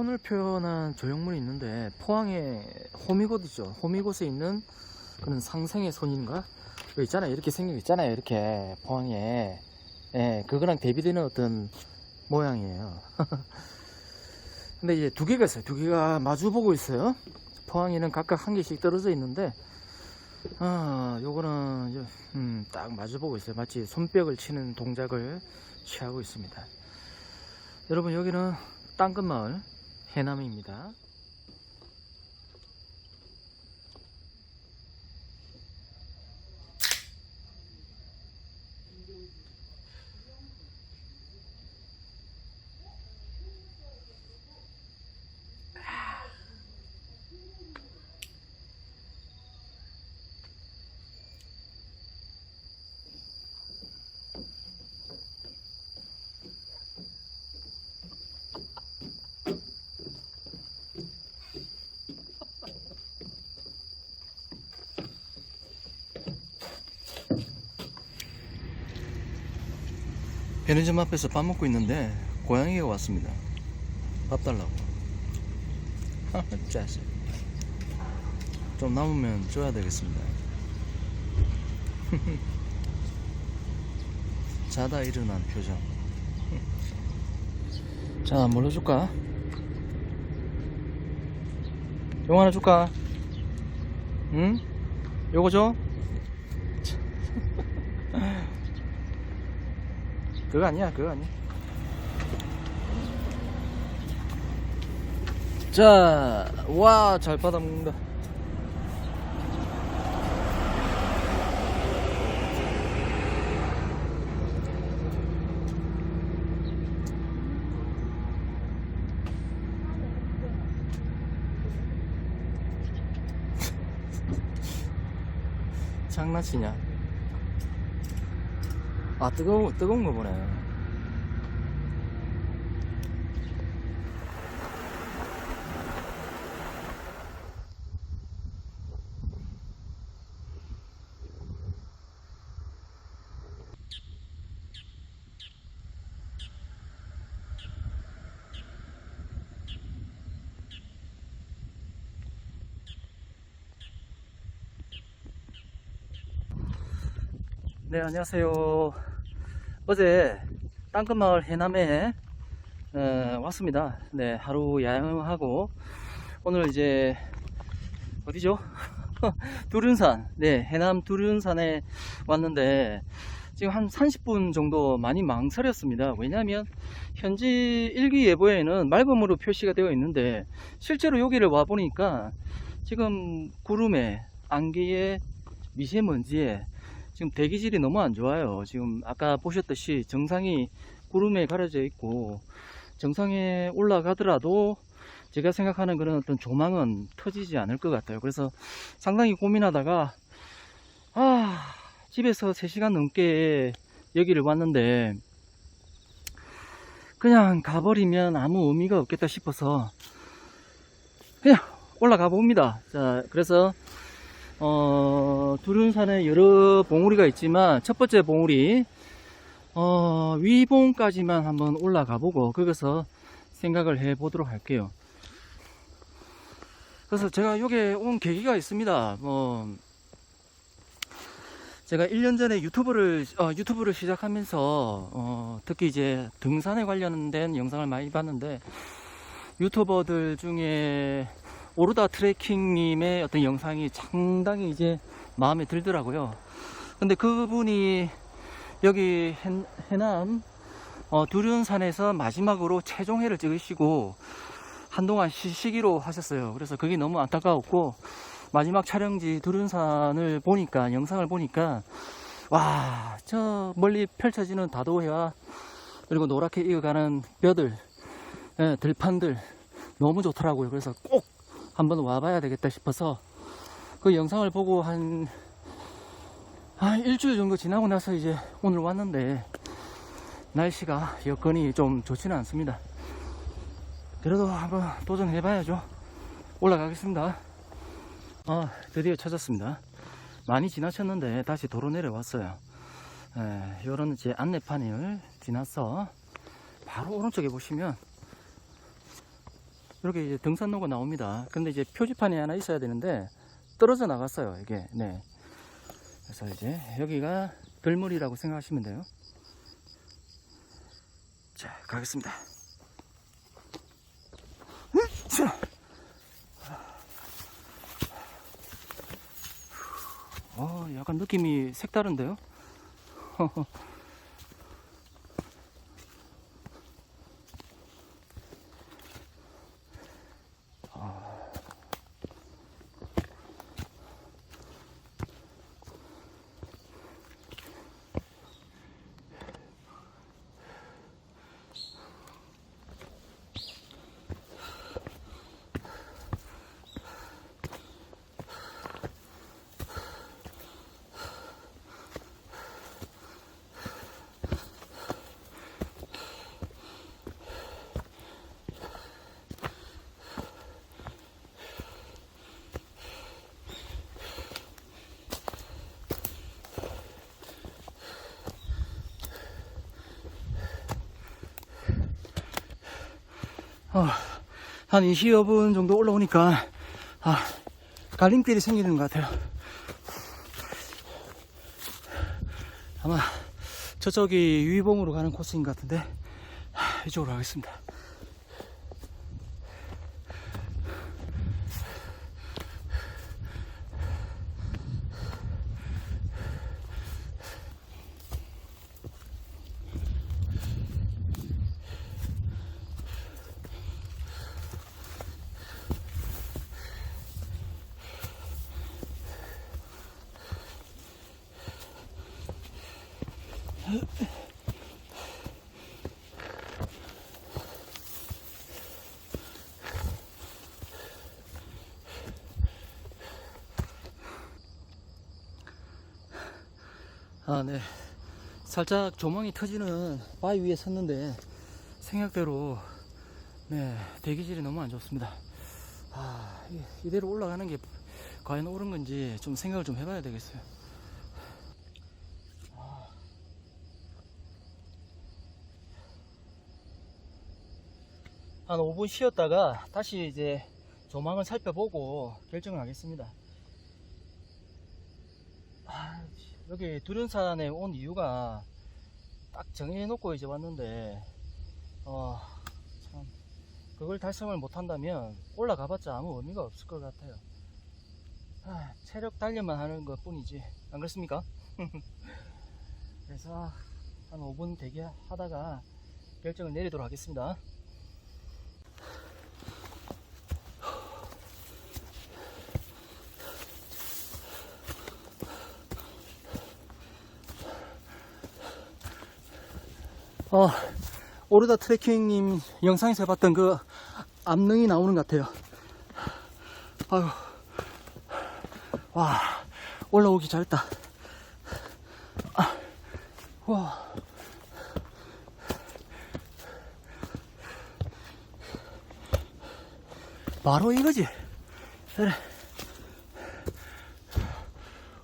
손을 표현한 조형물이 있는데 포항에 호미곶 있죠. 호미곶에 있는 그런 상생의 손인가? 그 있잖아요. 이렇게 생긴 거 있잖아요. 이렇게 포항에 예, 그거랑 대비되는 어떤 모양이에요. 근데 이제 두 개가 있어요. 두 개가 마주 보고 있어요. 포항에는 각각 한 개씩 떨어져 있는데 아, 요거는 음, 딱 마주 보고 있어요. 마치 손뼉을 치는 동작을 취하고 있습니다. 여러분 여기는 땅끝마을 해남입니다. 편의점 앞에서 밥 먹고 있는데 고양이가 왔습니다. 밥 달라고. 짜식. 좀 남으면 줘야 되겠습니다. 자다 일어난 표정. 자, 뭘로 줄까? 용 하나 줄까? 응? 요거 줘? 그거 아니야, 그거 아니야. 자, 와, 잘 받아먹는다. 장난치냐? 아, 뜨거운, 뜨거운 거 보네. 네, 안녕하세요. 어제 땅끝마을 해남에 어, 왔습니다. 네, 하루 야영하고 오늘 이제 어디죠? 두륜산, 네, 해남 두륜산에 왔는데 지금 한 30분 정도 많이 망설였습니다. 왜냐하면 현지 일기예보에는 맑음으로 표시가 되어 있는데 실제로 여기를 와 보니까 지금 구름에 안개에 미세먼지에 지금 대기질이 너무 안 좋아요. 지금 아까 보셨듯이 정상이 구름에 가려져 있고 정상에 올라가더라도 제가 생각하는 그런 어떤 조망은 터지지 않을 것 같아요. 그래서 상당히 고민하다가 아 집에서 3시간 넘게 여기를 왔는데 그냥 가버리면 아무 의미가 없겠다 싶어서 그냥 올라가 봅니다. 자 그래서 어, 두륜산에 여러 봉우리가 있지만 첫 번째 봉우리 어, 위봉까지만 한번 올라가 보고 거기서 생각을 해 보도록 할게요. 그래서 제가 여기에 온 계기가 있습니다. 뭐 제가 1년 전에 유튜브를 어, 유튜브를 시작하면서 어, 특히 이제 등산에 관련된 영상을 많이 봤는데 유튜버들 중에 오르다 트레킹님의 어떤 영상이 상당히 이제 마음에 들더라고요. 근데 그분이 여기 해, 해남 어, 두륜산에서 마지막으로 최종회를 찍으시고 한동안 쉬시기로 하셨어요. 그래서 그게 너무 안타까웠고 마지막 촬영지 두륜산을 보니까 영상을 보니까 와 저 멀리 펼쳐지는 다도해와 그리고 노랗게 익어가는 뼈들 예, 들판들 너무 좋더라고요. 그래서 꼭 한번 와봐야 되겠다 싶어서 그 영상을 보고 한, 한 일주일 정도 지나고 나서 이제 오늘 왔는데 날씨가 여건이 좀 좋지는 않습니다. 그래도 한번 도전해봐야죠. 올라가겠습니다. 아, 드디어 찾았습니다. 많이 지나쳤는데 다시 도로 내려왔어요. 에, 요런 이제 안내판을 지나서 바로 오른쪽에 보시면 이렇게 이제 등산로가 나옵니다. 근데 이제 표지판이 하나 있어야 되는데 떨어져 나갔어요. 이게 네. 그래서 이제 여기가 들물이라고 생각하시면 돼요. 자 가겠습니다. 자. 어, 약간 느낌이 색다른데요? 한 20여 분 정도 올라오니까 아, 갈림길이 생기는 것 같아요. 아마 저쪽이 유이봉으로 가는 코스인 것 같은데 하, 이쪽으로 가겠습니다. 아, 네. 살짝 조망이 터지는 바위 위에 섰는데 생각대로 네, 대기질이 너무 안 좋습니다. 아, 이- 이대로 올라가는 게 과연 옳은 건지 좀 생각을 좀 해봐야 되겠어요. 한 5분 쉬었다가 다시 이제 조망을 살펴보고 결정을 하겠습니다. 아, 여기 두른산에 온 이유가 딱 정해놓고 이제 왔는데, 어, 참, 그걸 달성을 못한다면 올라가봤자 아무 의미가 없을 것 같아요. 아, 체력 단련만 하는 것 뿐이지. 안 그렇습니까? 그래서 한 5분 대기하다가 결정을 내리도록 하겠습니다. 어, 오르다 트레킹님 영상에서 봤던 그 암릉이 나오는 것 같아요. 아유, 와, 올라오기 잘했다. 아, 와. 바로 이거지. 그래.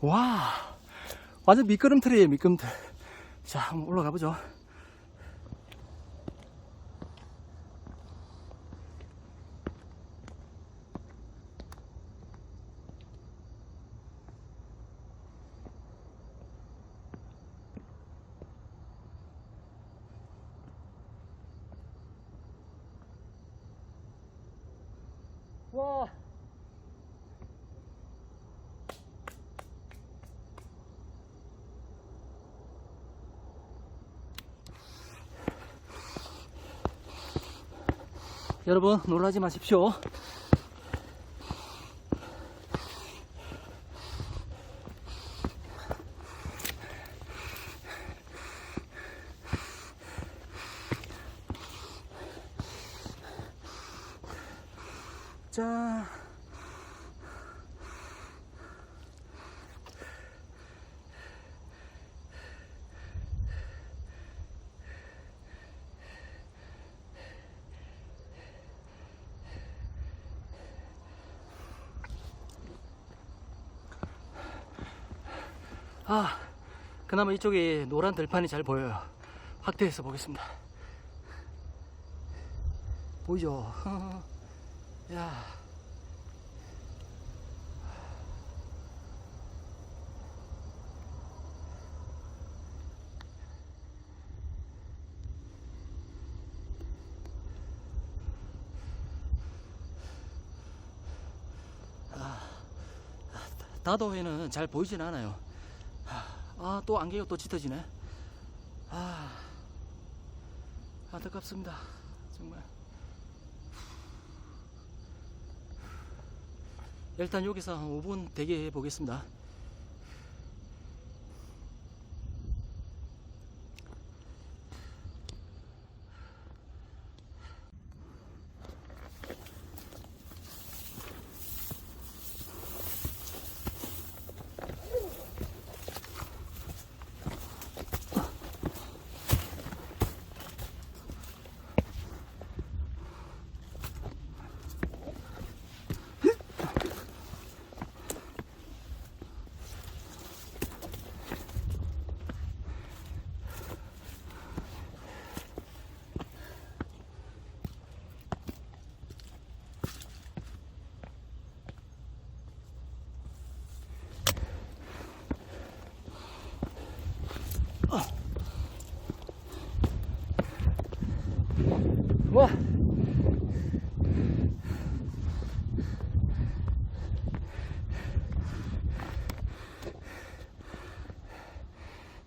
와, 완전 미끄럼틀이에요, 미끄럼틀. 자, 한번 올라가 보죠. 와. 여러분 놀라지 마십시오. 자. 아, 그나마 이쪽에 노란 들판이 잘 보여요. 확대해서 보겠습니다. 보이죠? 야. 다도해는 잘 보이진 않아요. 아, 또 안개가 또 짙어지네. 아, 안타깝습니다. 정말. 일단 여기서 한 5분 대기해 보겠습니다. 와.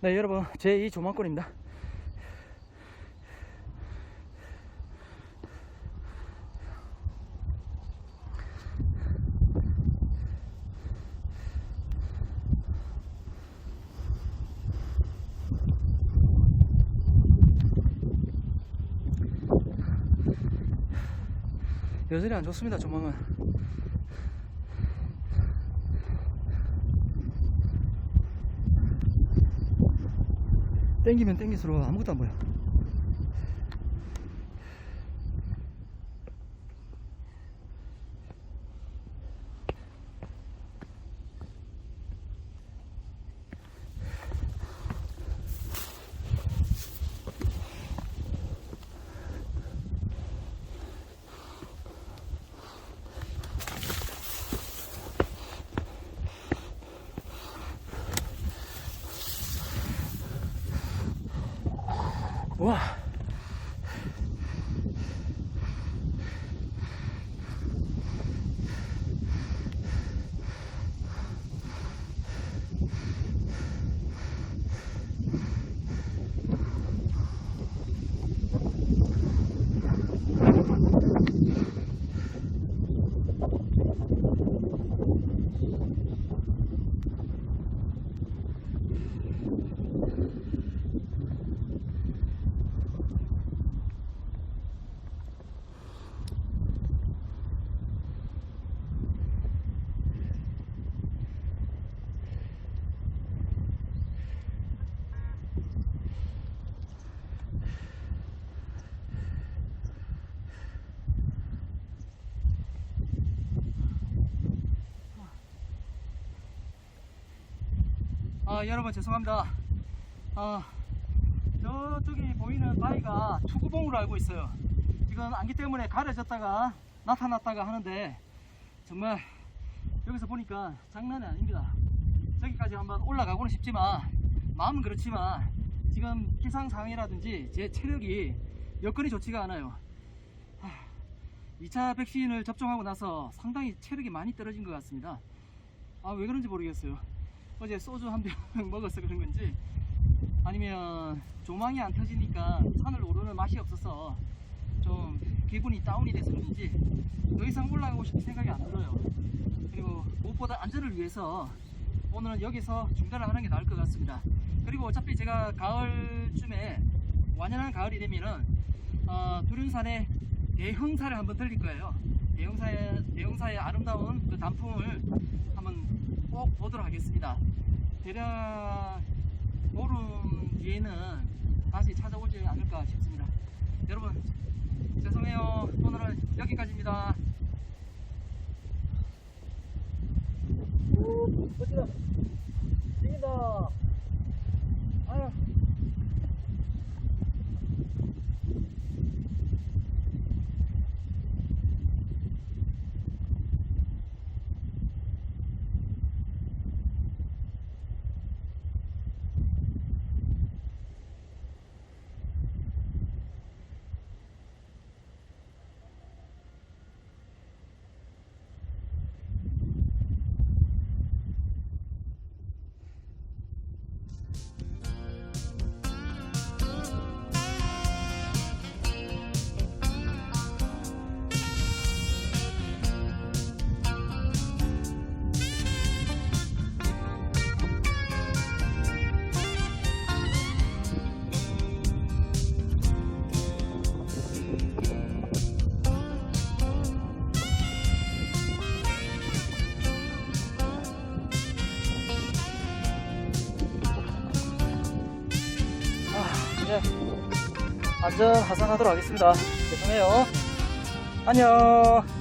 네, 여러분, 제2 조망권입니다. 여전히 안 좋습니다, 조망은. 땡기면 땡길수록 아무것도 안 보여. 와. 아, 여러분 죄송합니다. 아, 저쪽에 보이는 바위가 투구봉으로 알고 있어요. 이건 안기 때문에 가려졌다가 나타났다가 하는데 정말 여기서 보니까 장난이 아닙니다. 저기까지 한번 올라가고는 싶지만 마음은 그렇지만 지금 기상 상황이라든지 제 체력이 여건이 좋지가 않아요. 하, 2차 백신을 접종하고 나서 상당히 체력이 많이 떨어진 것 같습니다. 아, 왜 그런지 모르겠어요. 어제 소주 한 병 먹어서 그런 건지 아니면 조망이 안 터지니까 산을 오르는 맛이 없어서 좀 기분이 다운이 돼서 그런지 더 이상 올라가고 싶은 생각이 안 들어요. 그리고 무엇보다 안전을 위해서 오늘은 여기서 중단을 하는 게 나을 것 같습니다. 그리고 어차피 제가 가을쯤에 완연한 가을이 되면은 어, 두륜산의 대흥사를 한번 들릴 거예요. 대흥사의 대흥사의 아름다운 그 단풍을 꼭 보도록 하겠습니다. 대략 보름 뒤에는 다시 찾아오지 않을까 싶습니다. 여러분 죄송해요. 오늘은 여기까지입니다. 오, 멋지 이제 안전 하산하도록 하겠습니다. 죄송해요. 안녕.